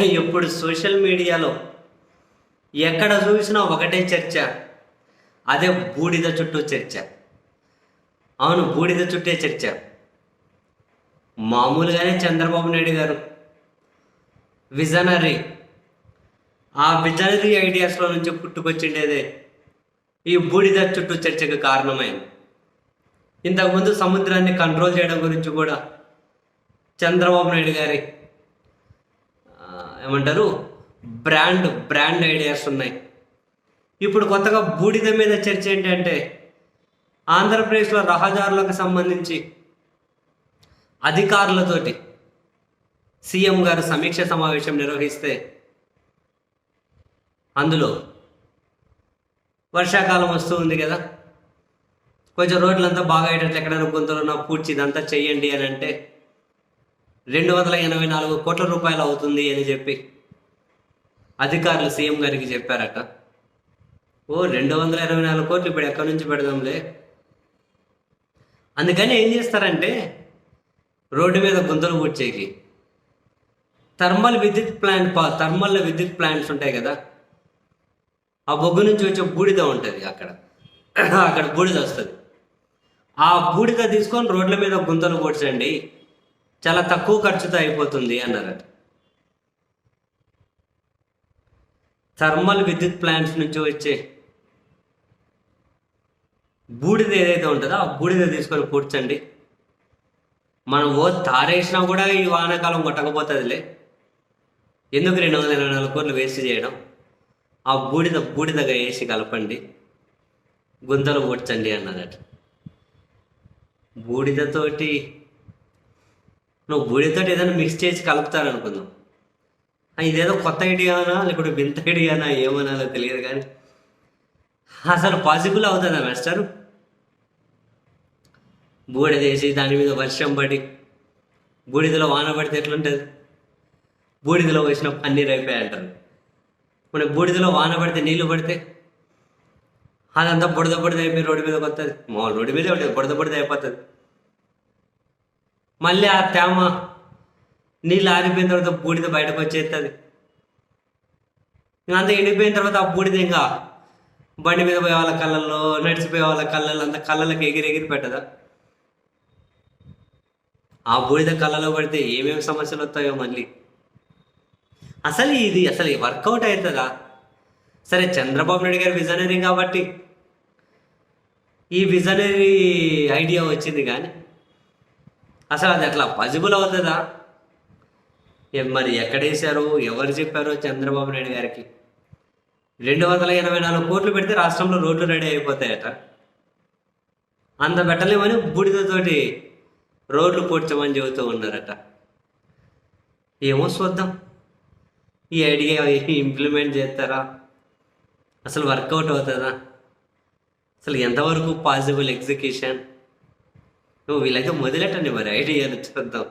ఇప్పుడు సోషల్ మీడియాలో ఎక్కడ చూసినా ఒకటే చర్చ. అదే బూడిద చుట్టూ చర్చ. అవును బూడిద చుట్టే చర్చ. మామూలుగానే చంద్రబాబు నాయుడు గారు. విజనరీ. ఆ విజనరీ ఐడియాస్లో నుంచి పుట్టుకొచ్చిండేదే. ఈ బూడిద చుట్టూ చర్చకు కారణమైంది. ఇంతకుముందు సముద్రాన్ని కంట్రోల్ చేయడం గురించి కూడా చంద్రబాబు నాయుడు గారి ఏమంటారు? బ్రాండ్ బ్రాండ్ ఐడియాస్ ఉన్నాయి. ఇప్పుడు కొత్తగా బూడిద మీద చర్చ ఏంటంటే ఆంధ్రప్రదేశ్లో రహదారులకు సంబంధించి అధికారులతోటి సీఎం గారు సమీక్ష సమావేశం నిర్వహిస్తే అందులో వర్షాకాలం వస్తూ ఉంది కదా. కొంచెం రోడ్లంతా బాగా అయ్యేటట్లు ఎక్కడైనా గుంతలున్నా పూడ్చి ఇదంతా చెయ్యండి అని అంటే రెండు వందల ఎనభై నాలుగు కోట్ల రూపాయలు అవుతుంది అని చెప్పి అధికారులు సీఎం గారికి చెప్పారట. ఓ రెండు వందల ఇరవై నాలుగు కోట్లు ఇప్పుడు ఎక్కడి నుంచి పెడదాంలే? అందుకని ఏం చేస్తారంటే రోడ్డు మీద గుంతలు పూడ్చేకి. థర్మల్ విద్యుత్ ప్లాంట్ పా థర్మల్ విద్యుత్ ప్లాంట్స్ ఉంటాయి కదా ఆ బొగ్గు నుంచి వచ్చే బూడిద ఉంటుంది అక్కడ. అక్కడ బూడిద వస్తుంది. ఆ బూడిద తీసుకొని రోడ్ల మీద గుంతలు పూడ్చండి. చాలా తక్కువ ఖర్చుతో అయిపోతుంది అన్నారట. థర్మల్ విద్యుత్ ప్లాంట్స్ నుంచి వచ్చే బూడిద ఏదైతే ఉంటుందో ఆ బూడిద తీసుకొని కూర్చండి. మనం ఓ తారేసినా కూడా ఈ వానాకాలం కొట్టకపోతుందిలే. ఎందుకు రెండు వందల ఇరవై నాలుగు కోట్లు వేస్ట్ చేయడం? ఆ బూడిద బూడిదగా వేసి కలపండి. గుంతలు పూడ్చండి అన్నదట బూడిదతోటి నువ్వు బూడిదతోటి ఏదైనా మిక్స్ చేసి కలుపుతారనుకుందాం. ఇదేదో కొత్త ఐడియానా? లేకుంటే వింత ఐడియానా? ఏమనాలో తెలియదు కానీ. అసలు పాసిబుల్ అవుతుందా మాస్టర్ బూడిద వేసి దాని మీద వర్షం పడి బూడిదలో వాన పడితే ఎట్లుంటుంది? బూడిదలో వేసిన పన్నీర్ అయిపోయి అంటారు మన బూడిదలో వాన పడితే నీళ్ళు పడితే అదంతా బుడద బుడద అయిపోయి రోడ్డు మీద వస్తుంది మామూలు రోడ్డు మీద ఉంటుంది బుడద బుడద అయిపోతుంది. మళ్ళీ ఆ తేమ నీళ్ళు ఆరిపోయిన తర్వాత బూడిద బయటకు వచ్చేస్తుంది ఇంకా అంతా ఎండిపోయిన తర్వాత ఆ బూడిద ఇంకా బండి మీద పోయే వాళ్ళ కళ్ళల్లో నడిచిపోయే వాళ్ళ కళ్ళల్లో అంత కళ్ళలకు ఎగిరి ఎగిరి పెట్టదా? ఆ బూడిద కళ్ళలో పడితే ఏమేమి సమస్యలు వస్తాయో మళ్ళీ. అసలు ఇది అసలు వర్కౌట్ అవుతుందా సరే చంద్రబాబు నాయుడు గారు విజనరీ కాబట్టి ఈ విజనరీ ఐడియా వచ్చింది కానీ అసలు అది అట్లా పాజిబుల్ అవుతుందా? మరి ఎక్కడేశారు? ఎవరు చెప్పారో చంద్రబాబు నాయుడు గారికి? రెండు వందల ఎనభై నాలుగు కోట్లు పెడితే రాష్ట్రంలో రోడ్లు రెడీ అయిపోతాయట. అంత పెట్టలేమని బూడిదతోటి రోడ్లు పూడ్చమని చెబుతూ ఉన్నారట. ఏమో చూద్దాం. ఈ ఐడియా ఇంప్లిమెంట్ చేస్తారా? అసలు వర్కౌట్ అవుతుందా? అసలు ఎంతవరకు పాసిబుల్ ఎగ్జిక్యూషన్ నువ్వు వీళ్ళైతే మొదలెట్టండి మరి ఐడియాలు చూద్దాం